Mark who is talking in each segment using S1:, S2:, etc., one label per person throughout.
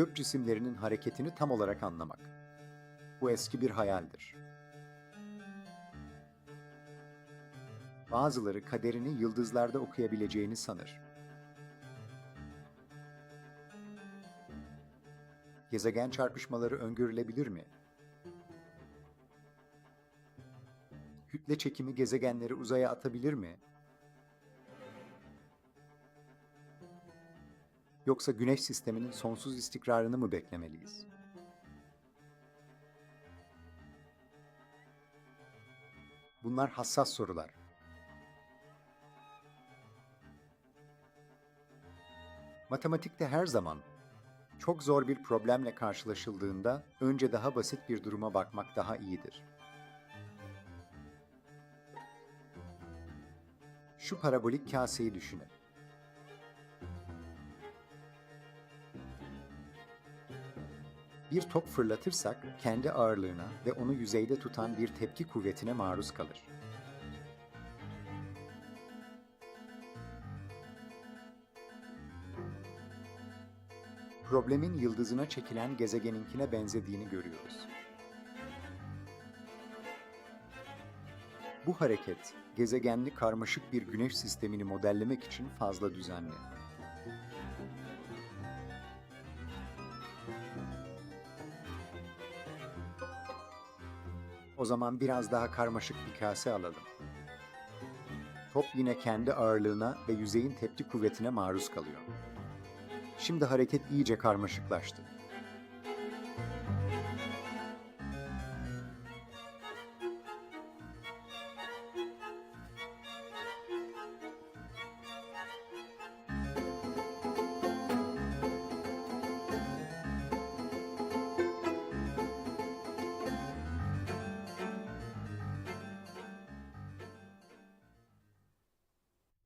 S1: gök cisimlerinin hareketini tam olarak anlamak. Bu eski bir hayaldir. Bazıları kaderini yıldızlarda okuyabileceğini sanır. Gezegen çarpışmaları öngörülebilir mi? Kütle çekimi gezegenleri uzaya atabilir mi? Yoksa Güneş sisteminin sonsuz istikrarını mı beklemeliyiz? Bunlar hassas sorular. Matematikte her zaman çok zor bir problemle karşılaşıldığında önce daha basit bir duruma bakmak daha iyidir. Şu parabolik kaseyi düşünün. Bir top fırlatırsak kendi ağırlığına ve onu yüzeyde tutan bir tepki kuvvetine maruz kalır. Problemin yıldızına çekilen gezegeninkine benzediğini görüyoruz. Bu hareket, gezegenli karmaşık bir güneş sistemini modellemek için fazla düzenli. O zaman biraz daha karmaşık bir kase alalım. Top yine kendi ağırlığına ve yüzeyin tepki kuvvetine maruz kalıyor. Şimdi hareket iyice karmaşıklaştı.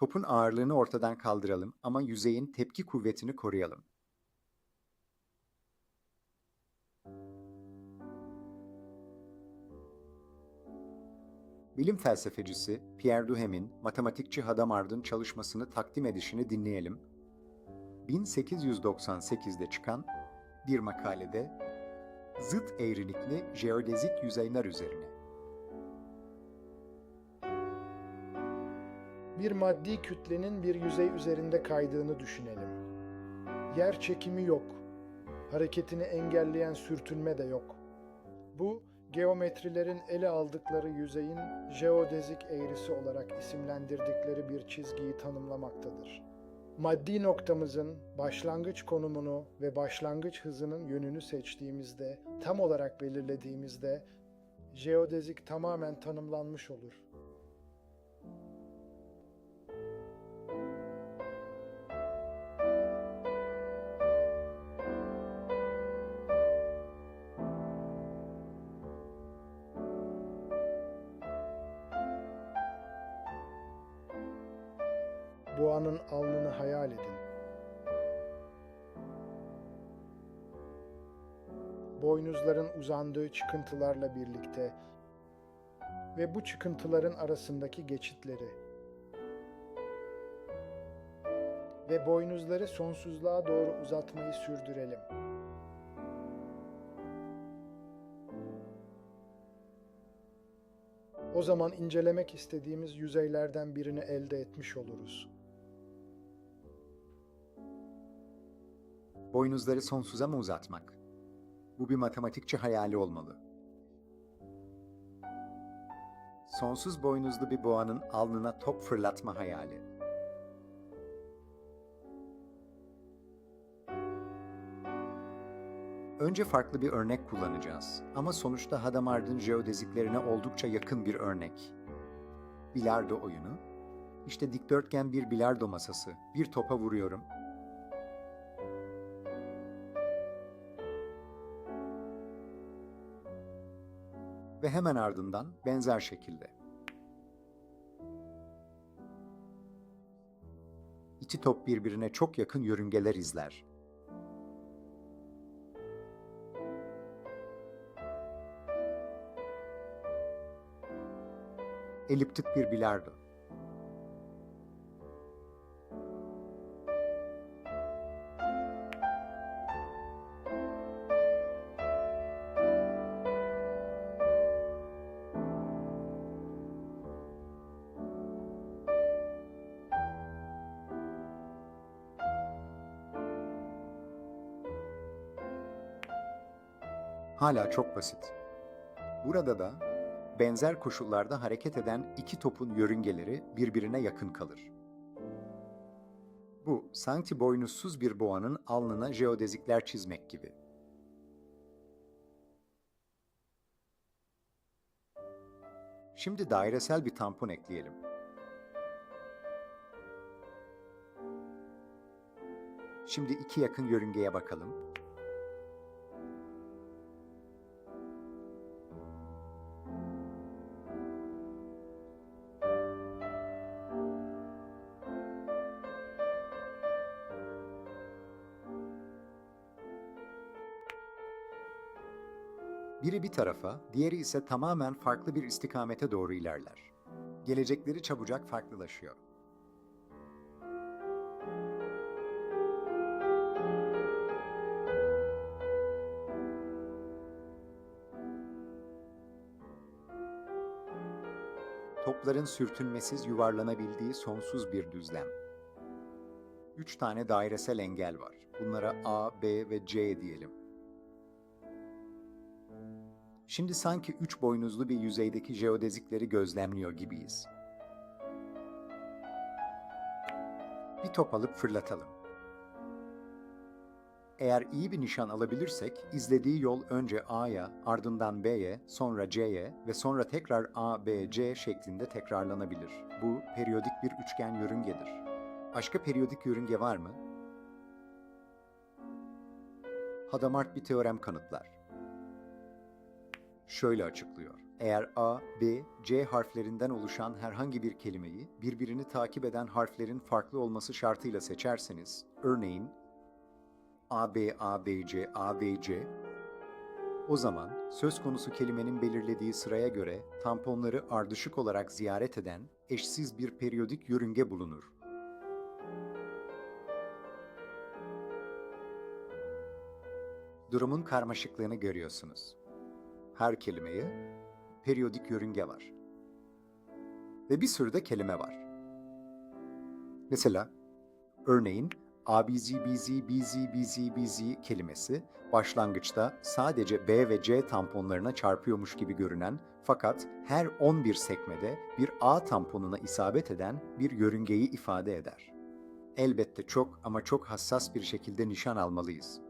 S1: Topun ağırlığını ortadan kaldıralım ama yüzeyin tepki kuvvetini koruyalım. Bilim felsefecisi Pierre Duhem'in matematikçi Hadamard'ın çalışmasını takdim edişini dinleyelim. 1898'de çıkan bir makalede zıt eğrilikli jeodezik yüzeyler üzerine.
S2: Bir maddi kütlenin bir yüzey üzerinde kaydığını düşünelim. Yer çekimi yok. Hareketini engelleyen sürtünme de yok. Bu, geometrilerin ele aldıkları yüzeyin jeodezik eğrisi olarak isimlendirdikleri bir çizgiyi tanımlamaktadır. Maddi noktamızın başlangıç konumunu ve başlangıç hızının yönünü seçtiğimizde, tam olarak belirlediğimizde jeodezik tamamen tanımlanmış olur. Boğanın alnını hayal edin. Boynuzların uzandığı çıkıntılarla birlikte ve bu çıkıntıların arasındaki geçitleri ve boynuzları sonsuzluğa doğru uzatmayı sürdürelim. O zaman incelemek istediğimiz yüzeylerden birini elde etmiş oluruz.
S1: Boynuzları sonsuza mı uzatmak? Bu bir matematikçi hayali olmalı. Sonsuz boynuzlu bir boğanın alnına top fırlatma hayali. Önce farklı bir örnek kullanacağız ama sonuçta Hadamard'ın jeodeziklerine oldukça yakın bir örnek. Bilardo oyunu. İşte dikdörtgen bir bilardo masası. Bir topa vuruyorum, ve hemen ardından benzer şekilde. İki top birbirine çok yakın yörüngeler izler. Eliptik bir bilardo. Hala çok basit. Burada da benzer koşullarda hareket eden iki topun yörüngeleri birbirine yakın kalır. Bu sanki boynuzsuz bir boğanın alnına jeodezikler çizmek gibi. Şimdi dairesel bir tampon ekleyelim. Şimdi iki yakın yörüngeye bakalım. Biri bir tarafa, diğeri ise tamamen farklı bir istikamete doğru ilerler. Gelecekleri çabucak farklılaşıyor. Topların sürtünmesiz yuvarlanabildiği sonsuz bir düzlem. Üç tane dairesel engel var. Bunlara A, B ve C diyelim. Şimdi sanki üç boynuzlu bir yüzeydeki jeodezikleri gözlemliyor gibiyiz. Bir top alıp fırlatalım. Eğer iyi bir nişan alabilirsek, izlediği yol önce A'ya, ardından B'ye, sonra C'ye ve sonra tekrar A, B, C şeklinde tekrarlanabilir. Bu periyodik bir üçgen yörüngedir. Başka periyodik yörünge var mı? Hadamard bir teorem kanıtlar şöyle açıklıyor. Eğer A, B, C harflerinden oluşan herhangi bir kelimeyi birbirini takip eden harflerin farklı olması şartıyla seçerseniz, örneğin A, B, A, B, C, A, B, C, o zaman söz konusu kelimenin belirlediği sıraya göre tamponları ardışık olarak ziyaret eden eşsiz bir periyodik yörünge bulunur. Durumun karmaşıklığını görüyorsunuz her kelimeye periyodik yörünge var. Ve bir sürü de kelime var. Mesela örneğin ABZ, BZ, BZ, BZ, BZ kelimesi başlangıçta sadece B ve C tamponlarına çarpıyormuş gibi görünen fakat her 11 sekmede bir A tamponuna isabet eden bir yörüngeyi ifade eder. Elbette çok ama çok hassas bir şekilde nişan almalıyız.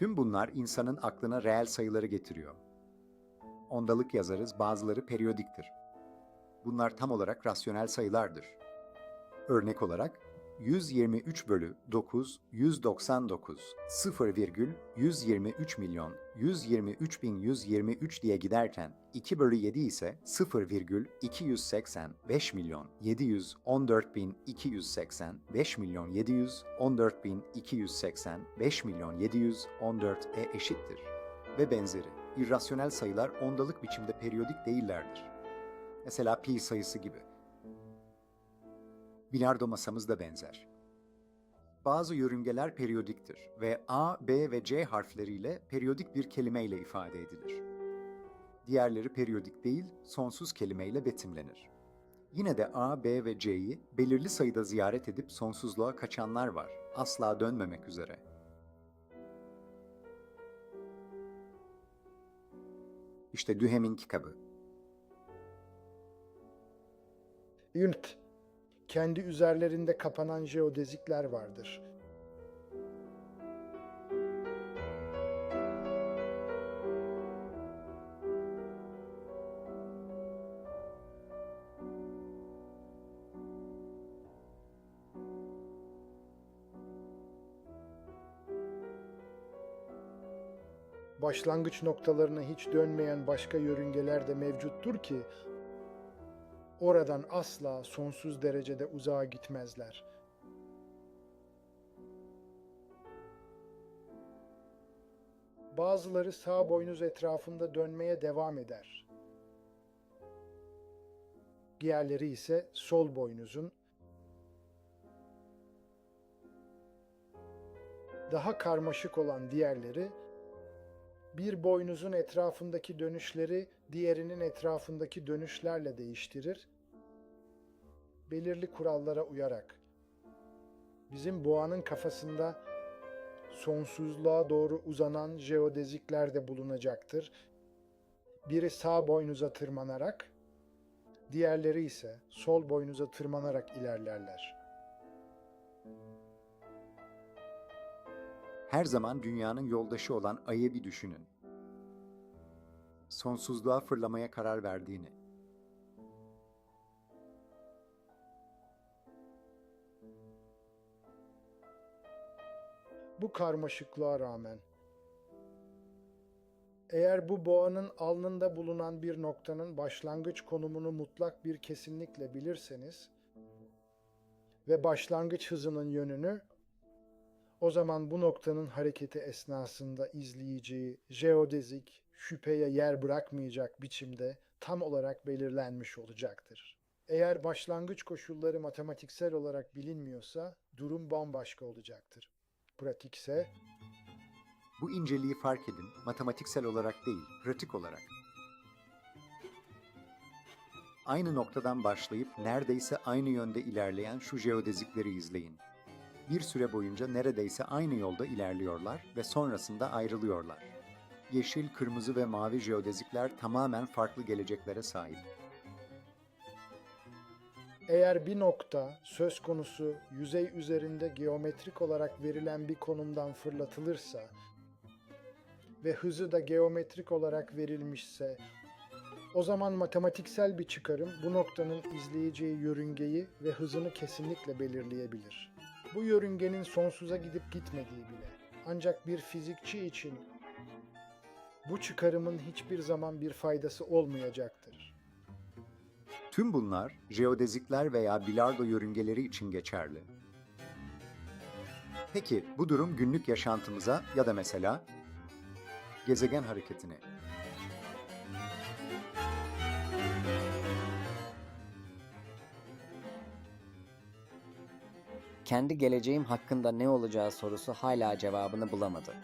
S1: Tüm bunlar insanın aklına reel sayıları getiriyor. Ondalık yazarız, bazıları periyodiktir. Bunlar tam olarak rasyonel sayılardır. Örnek olarak 123 bölü 9, 199, 0 virgül 123 milyon, 123 bin 123 diye giderken 2 bölü 7 ise 0 virgül 285 milyon, 714 bin 285 milyon, 714 bin 285 milyon, 714 e eşittir. Ve benzeri. İrrasyonel sayılar ondalık biçimde periyodik değillerdir. Mesela pi sayısı gibi. Bilardo masamız da benzer. Bazı yörüngeler periyodiktir ve A, B ve C harfleriyle periyodik bir kelimeyle ifade edilir. Diğerleri periyodik değil, sonsuz kelimeyle betimlenir. Yine de A, B ve C'yi belirli sayıda ziyaret edip sonsuzluğa kaçanlar var, asla dönmemek üzere. İşte Duhem'in kitabı.
S2: Ünt, kendi üzerlerinde kapanan jeodezikler vardır. Başlangıç noktalarına hiç dönmeyen başka yörüngeler de mevcuttur ki oradan asla sonsuz derecede uzağa gitmezler. Bazıları sağ boynuz etrafında dönmeye devam eder. Diğerleri ise sol boynuzun daha karmaşık olan diğerleri bir boynuzun etrafındaki dönüşleri diğerinin etrafındaki dönüşlerle değiştirir. Belirli kurallara uyarak. Bizim boğanın kafasında sonsuzluğa doğru uzanan jeodezikler de bulunacaktır. Biri sağ boynuza tırmanarak, diğerleri ise sol boynuza tırmanarak ilerlerler.
S1: Her zaman dünyanın yoldaşı olan ayı bir düşünün. Sonsuzluğa fırlamaya karar verdiğini.
S2: Bu karmaşıklığa rağmen eğer bu boğanın alnında bulunan bir noktanın başlangıç konumunu mutlak bir kesinlikle bilirseniz ve başlangıç hızının yönünü o zaman bu noktanın hareketi esnasında izleyeceği jeodezik şüpheye yer bırakmayacak biçimde tam olarak belirlenmiş olacaktır. Eğer başlangıç koşulları matematiksel olarak bilinmiyorsa durum bambaşka olacaktır. Pratikse
S1: Bu inceliği fark edin, matematiksel olarak değil, pratik olarak. Aynı noktadan başlayıp neredeyse aynı yönde ilerleyen şu jeodezikleri izleyin. Bir süre boyunca neredeyse aynı yolda ilerliyorlar ve sonrasında ayrılıyorlar. Yeşil, kırmızı ve mavi jeodezikler tamamen farklı geleceklere sahip.
S2: Eğer bir nokta söz konusu yüzey üzerinde geometrik olarak verilen bir konumdan fırlatılırsa ve hızı da geometrik olarak verilmişse o zaman matematiksel bir çıkarım bu noktanın izleyeceği yörüngeyi ve hızını kesinlikle belirleyebilir. Bu yörüngenin sonsuza gidip gitmediği bile. Ancak bir fizikçi için bu çıkarımın hiçbir zaman bir faydası olmayacaktır.
S1: Tüm bunlar jeodezikler veya bilardo yörüngeleri için geçerli. Peki bu durum günlük yaşantımıza ya da mesela gezegen hareketine
S3: Kendi geleceğim hakkında ne olacağı sorusu hala cevabını bulamadı.